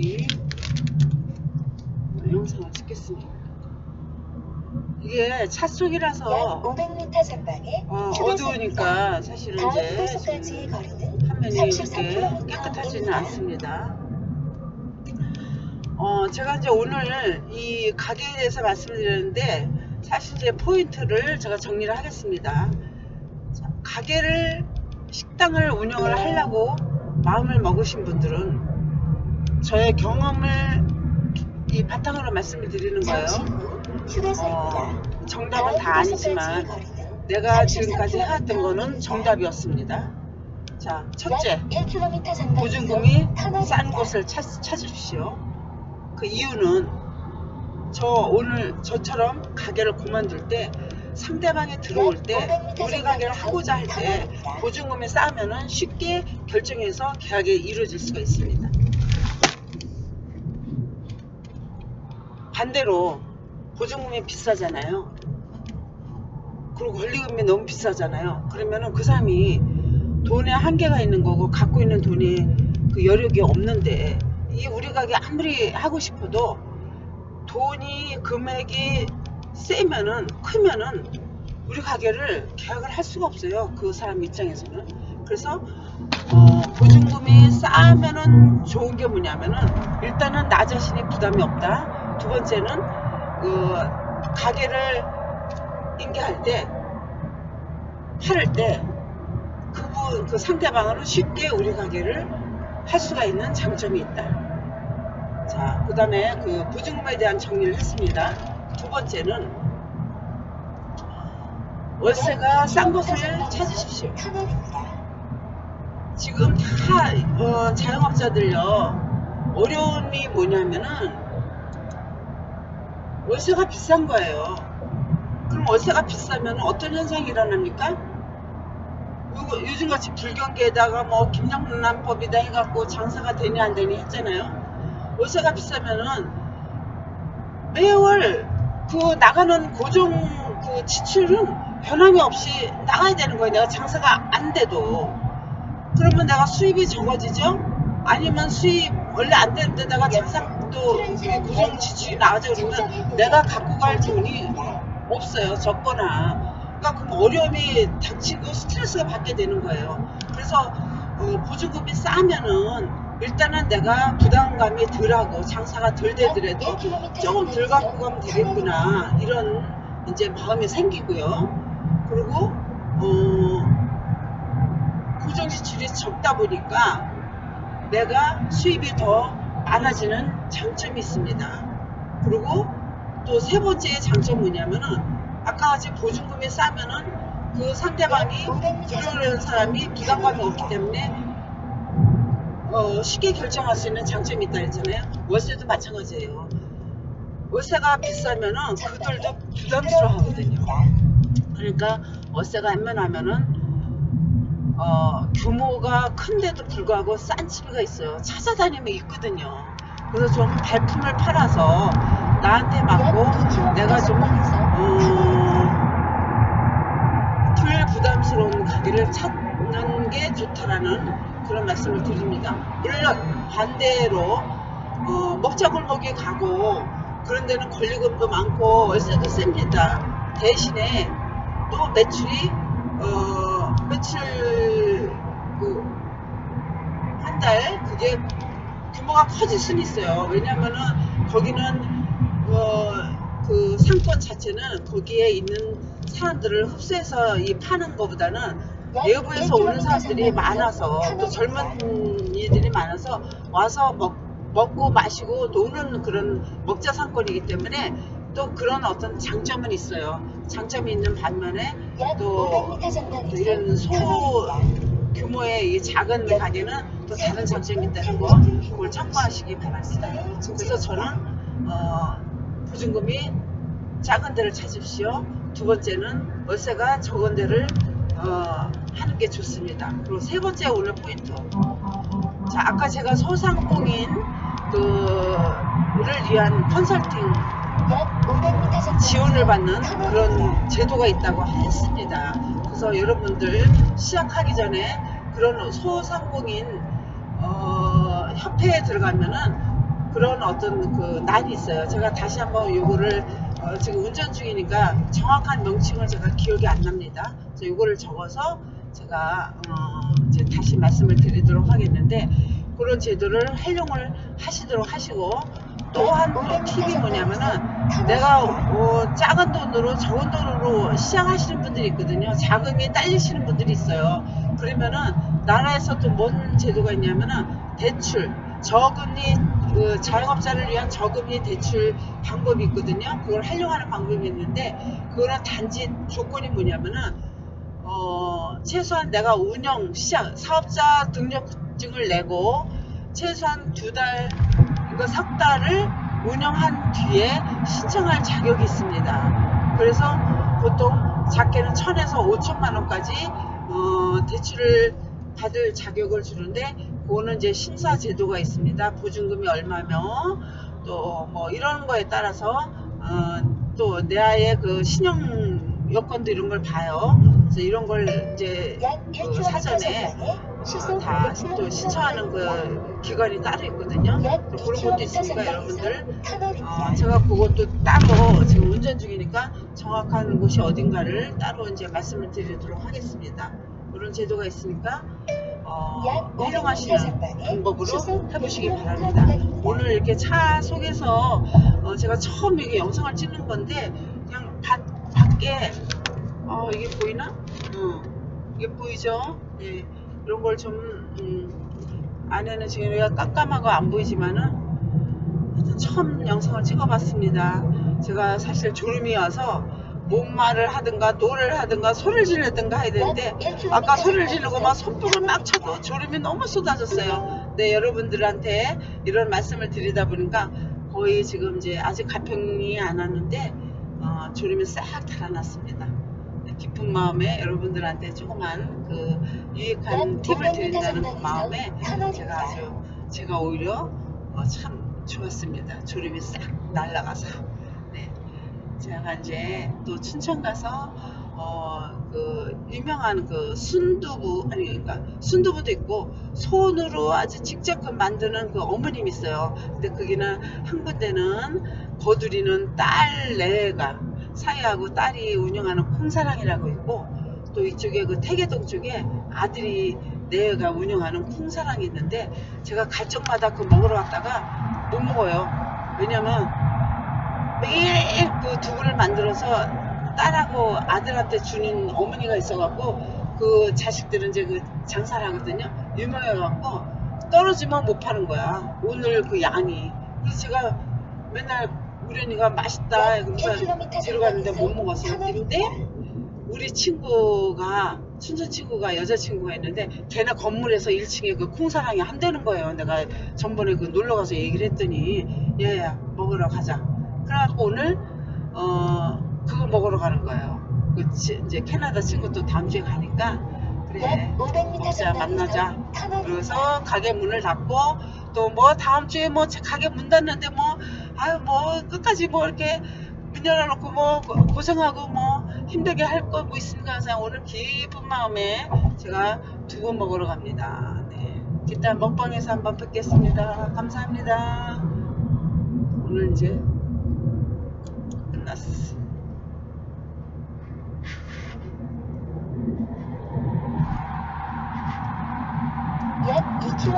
여기 영상을 찍겠습니다. 이게 차약 속이라서 500m 전방에 어. 어두우니까 사실은 이제 화면이 이렇게 33km 깨끗하지는. 않습니다. 어, 제가 이제 오늘 이 가게에 대해서 말씀드렸는데 사실 이제 포인트를 제가 정리를 하겠습니다. 자, 가게를 식당을 운영을 하려고 마음을 먹으신 분들은 저의 경험을 이 바탕으로 말씀을 드리는 거예요. 어, 정답은 다 아니지만 내가 33km 지금까지 해왔던 거는. 정답이었습니다. 자, 첫째, 약 1km 전방에서 보증금이. 싼 곳을 찾, 찾으십시오. 그 이유는 저 오늘 저처럼 가게를 그만둘 때 상대방이 들어올 때 우리 가게를 하고자 할 때 보증금이 싸면은 쉽게 결정해서 계약이 이루어질 수가 있습니다. 반대로 보증금이 비싸잖아요. 그리고 권리금이 너무 비싸잖아요. 그러면은 그 사람이 돈에 한계가 있는 거고 갖고 있는 돈이 그 여력이 없는데 이 우리 가게 아무리 하고 싶어도 돈이 금액이 세면은 크면은 우리 가게를 계약을 할 수가 없어요. 그 사람 입장에서는. 그래서 어, 보증금이 싸면은 좋은 게 뭐냐면은 일단은 나 자신이 부담이 없다. 두 번째는 그 가게를 인계할 때 팔을 때 그분 그 상대방으로 쉽게 우리 가게를 할 수가 있는 장점이 있다. 자, 그 다음에 그 보증금에 대한 정리를 했습니다. 두 번째는 월세가 싼 곳을 찾으십시오. 지금 다 어, 자영업자들요 어려움이 뭐냐면은 월세가 비싼 거예요. 그럼 월세가 비싸면 어떤 현상이 일어납니까? 요즘같이 불경기에다가 뭐 김영란법이다 해갖고 장사가 되냐 안 되냐 했잖아요. 월세가 비싸면은 매월 그 나가는 고정 그 지출은 변함이 없이 나가야 되는 거예요. 내가 장사가 안 돼도. 그러면 내가 수입이 적어지죠? 아니면 수입 원래 안 되는 데다가 장사 도 이렇게 고정 지출이 나가죠 그러면 내가 갖고 갈 돈이 없어요 적거나. 그러니까 그럼 어려움이 닥치고 스트레스가 받게 되는 거예요. 그래서 어, 보조금이 싸면은 일단은 내가 부담감이 덜하고 장사가 덜 되더라도 조금 덜 갖고 가면 되겠구나. 이런 이제 마음이 생기고요. 그리고 어 고정 지출이 적다 보니까 내가 수입이 더 많아지는 장점이 있습니다. 그리고 또 세 번째 장점 뭐냐면은 아까 같이 보증금이 싸면은 그 상대방이 들어오는 사람이 부담감이 없기 때문에 어, 쉽게 결정할 수 있는 장점이 있다 했잖아요. 월세도 마찬가지예요. 월세가 비싸면은 그들도 부담스러워 하거든요. 그러니까 월세가 웬만하면은 어, 규모가 큰데도 불구하고 싼 집이가 있어요. 찾아다니면 있거든요. 그래서 좀 발품을 팔아서 나한테 맞고 내가 좀 어, 덜 부담스러운 가게를 찾는 게 좋다라는 그런 말씀을 드립니다. 물론 반대로 어, 먹자골목에 가고 그런 데는 권리금도 많고 월세도 셉니다. 대신에 또 매출이 어, 매출 그 한 달 그게 규모가 커질 수는 있어요. 왜냐면은 거기는 어, 그 상권 자체는 거기에 있는 사람들을 흡수해서 이 파는 것보다는 외부에서 오는 사람들이 많아서 또 젊은 이들이 많아서 와서 먹, 먹고 마시고 노는 그런 먹자 상권이기 때문에 또 그런 어떤 장점은 있어요. 장점이 있는 반면에 또, 또 이런 소 규모의 이 작은 가게는 또 다른 장점이 있다는 거 그걸 참고하시기 바랍니다. 그래서 저는 어, 보증금이 작은 데를 찾으십시오. 두 번째는 월세가 적은 데를 어, 하는 게 좋습니다. 그리고 세 번째 오늘 포인트. 자, 아까 제가 소상공인 그를 위한 컨설팅 지원을 받는 그런 제도가 있다고 했습니다. 그래서 여러분들 시작하기 전에 그런 소상공인 어, 협회에 들어가면은 그런 어떤 그 난이 있어요. 제가 다시 한번 요거를 어, 지금 운전 중이니까 정확한 명칭을 제가 기억이 안 납니다. 요거를 적어서 제가 어, 이제 다시 말씀을 드리도록 하겠는데 그런 제도를 활용을 하시도록 하시고 또한 또 팁이 뭐냐면은 내가 어, 작은 돈으로 적은 돈으로 시작하시는 분들이 있거든요. 자금이 딸리시는 분들이 있어요. 그러면은 나라에서 또 뭔 제도가 있냐면은 대출, 저금리 그 자영업자를 위한 저금리 대출 방법이 있거든요. 그걸 활용하는 방법이 있는데 그거는 단지 조건이 뭐냐면은 어, 최소한 내가 운영 시작 사업자 등록증을 내고 최소한 두달 이거 석 달을 운영한 뒤에 신청할 자격이 있습니다. 그래서 보통 작게는 천에서 오천만 원까지 어, 대출을 받을 자격을 주는데 그거는 이제 심사 제도가 있습니다. 보증금이 얼마며 또 뭐 이런 거에 따라서 어, 또 내의 그 신용 여건도 이런 걸 봐요. 그래서 이런 걸 이제 약그 1km 사전에 다 500km 또 신청하는 그 기관이 따로 있거든요. 약 그런 것도 2km 있으니까 여러분들 어. 제가 그것도 따로 지금 운전 중이니까 정확한 곳이 어딘가를 따로 이제 말씀을 드리도록 하겠습니다. 그런 제도가 있으니까 어, 약 500m 활용하시는 방법으로 해보시기 100km 바랍니다. 오늘 이렇게 차 속에서 어, 제가 처음 이게 영상을 찍는 건데 그냥 밖, 밖에 어, 이게 보이나? 응. 이게 보이죠? 예. 이런 걸 좀 음, 안에는 지금 여기가 깜깜하고 안 보이지만은 처음 영상을 찍어봤습니다. 제가 사실 졸음이 와서 뭔 말을 하든가 노래를 하든가 소리를 지르든가 해야 되는데 아까 소리를 지르고 막 손뼉을 막 쳐도 졸음이 너무 쏟아졌어요. 네, 여러분들한테 이런 말씀을 드리다 보니까 거의 지금 이제 아직 가평이 안 왔는데 어, 졸음이 싹 달아났습니다. 네, 기쁜 마음에 여러분들한테 조그만 그 유익한 팁을 드린다는 그 마음에 제가 아주 제가 오히려 어, 참 좋았습니다. 졸음이 싹 날라가서. 네. 제가 이제 또 춘천 가서 어 그 유명한 그 순두부 아니 그러니까 순두부도 있고 손으로 아주 직접 그 만드는 그 어머님 있어요. 근데 거기는 한 군데는 거두리는 딸 내가 사이하고 딸이 운영하는 콩사랑이라고 있고 또 이쪽에 그 태계동 쪽에 아들이 내가 운영하는 콩사랑이 있는데 제가 갈 적마다 그 먹으러 갔다가 못 먹어요. 왜냐면 매일 그 두부를 만들어서 딸하고 아들한테 주는 어머니가 있어갖고 그 자식들은 이제 그 장사를 하거든요. 유명해갖고 떨어지면 못 파는 거야. 오늘 그 양이. 그래서 제가 맨날 우리 언니가 맛있다. 그러면서 뒤로 갔는데 못 먹었어요. 근데 우리 친구가 춘천 친구가 여자 친구가 있는데 걔네 건물에서 1층에 그 콩사랑이 한다는 거예요. 내가 전번에 그 놀러 가서 얘기를 했더니 얘야 먹으러 가자. 그래갖고 오늘 어 그거 먹으러 가는 거예요. 그 치- 이제 캐나다 친구 또 다음 주에 가니까 그래 약 500m 먹자 만나자. 그래서 가게 문을 닫고 또 뭐 다음 주에 뭐 가게 문 닫는데 뭐 아유 뭐 끝까지 뭐 이렇게 문 열어놓고 뭐 고생하고 뭐 힘들게 할 거고 뭐 있으니까 항상 오늘 기쁜 마음에 제가 두부 먹으러 갑니다. 네. 일단 먹방에서 한번 뵙겠습니다. 감사합니다. 오늘 이제 끝났어. 예, 2kg.